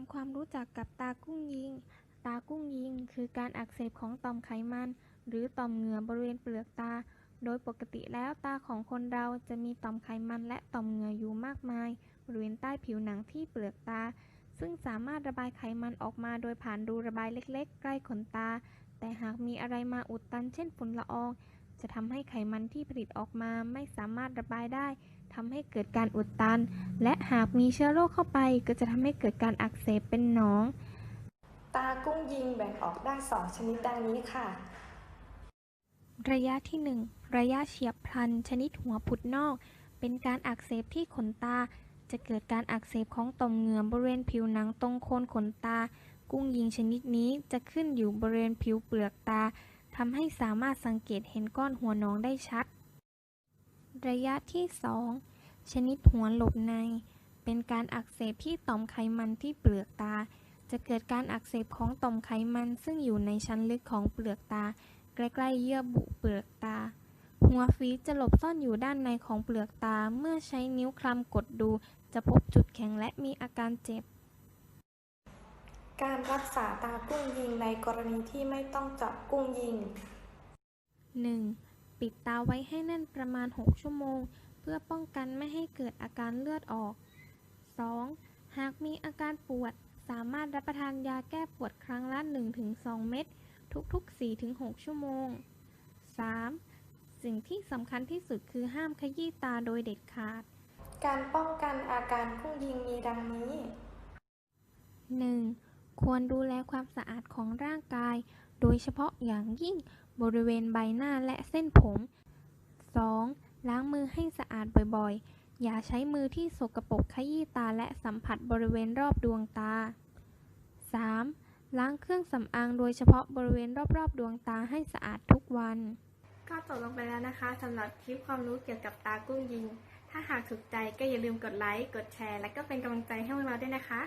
ำความรู้จักกับตากุ้งยิง ตากุ้งยิง คือการอักเสบของต่อมไขมัน หรือต่อมเหงื่อบริเวณเปลือกตา โดยปกติแล้วตาของคนเราจะมีต่อมไขมันและต่อมเหงื่ออยู่มากมาย บริเวณใต้ผิวหนังที่เปลือกตา ซึ่งสามารถระบายไขมันออกมาโดยผ่านรูระบายเล็ก ๆ ใกล้ขนตา แต่หากมีอะไรมาอุดตันเช่นฝุ่นละออง จะทำให้ไขมันที่ผลิตออกมาไม่สามารถระบายได้ ทำให้เกิดการอุดตัน และหากมีเชื้อโรคเข้าไปก็จะทำให้เกิดการอักเสบเป็นหนอง ตากุ้งยิงแบ่งออกได้สองชนิดดังนี้ค่ะ ระยะที่ 1 ระยะเฉียบพลัน ชนิดหัวผุดนอก เป็นการอักเสบที่ขนตา จะเกิดการอักเสบของต่อมเหงื่อบริเวณผิวหนังตรงโคนขนตา กุ้งยิงชนิดนี้จะขึ้นอยู่บริเวณผิวเปลือกตาทำให้สามารถสังเกตเห็นก้อนหัวหนองได้ชัด ระยะที่ 2 ชนิดหัวหลบใน เป็นการอักเสบที่ต่อมไขมันที่เปลือกตา จะเกิดการอักเสบของต่อมไขมันซึ่งอยู่ในชั้นลึกของเปลือกตา ใกล้ๆเยื่อบุเปลือกตา หัวฝีจะหลบซ่อนอยู่ด้านในของเปลือกตา เมื่อใช้นิ้วคลำกดดู จะพบจุดแข็งและมีอาการเจ็บ การรักษาตากุ้งยิงในกรณีที่ไม่ต้องเจาะกุ้งยิง 1. ปิดตาไว้ให้แน่นประมาณ 6 ชั่วโมง เพื่อป้องกันไม่ให้เกิดอาการเลือดออก 2. หากมีอาการปวด สามารถรับประทานยาแก้ปวดครั้งละ 1-2 เม็ดทุกๆ 4-6 ชั่วโมง 3. สิ่งที่สำคัญที่สุดคือห้ามขยี้ตาโดยเด็ดขาด การป้องกันอาการกุ้งยิงมีดังนี้ 1. ควรดูแลความสะอาดของร่างกาย โดยเฉพาะอย่างยิ่งบริเวณใบหน้าและเส้นผม 2. ล้างมือให้สะอาดบ่อยๆ อย่าใช้มือที่สกปรกขยี้ตาและสัมผัสบริเวณรอบดวงตา 3. ล้างเครื่องสำอางโดยเฉพาะบริเวณรอบๆ ดวงตาให้สะอาดทุกวัน ก็จบลงไปแล้วนะคะสำหรับคลิปความรู้เกี่ยวกับตากุ้งยิง ถ้าหากถูกใจก็อย่าลืมกดไลค์ กดแชร์ และก็เป็นกำลังใจให้พวกเราด้วยนะคะ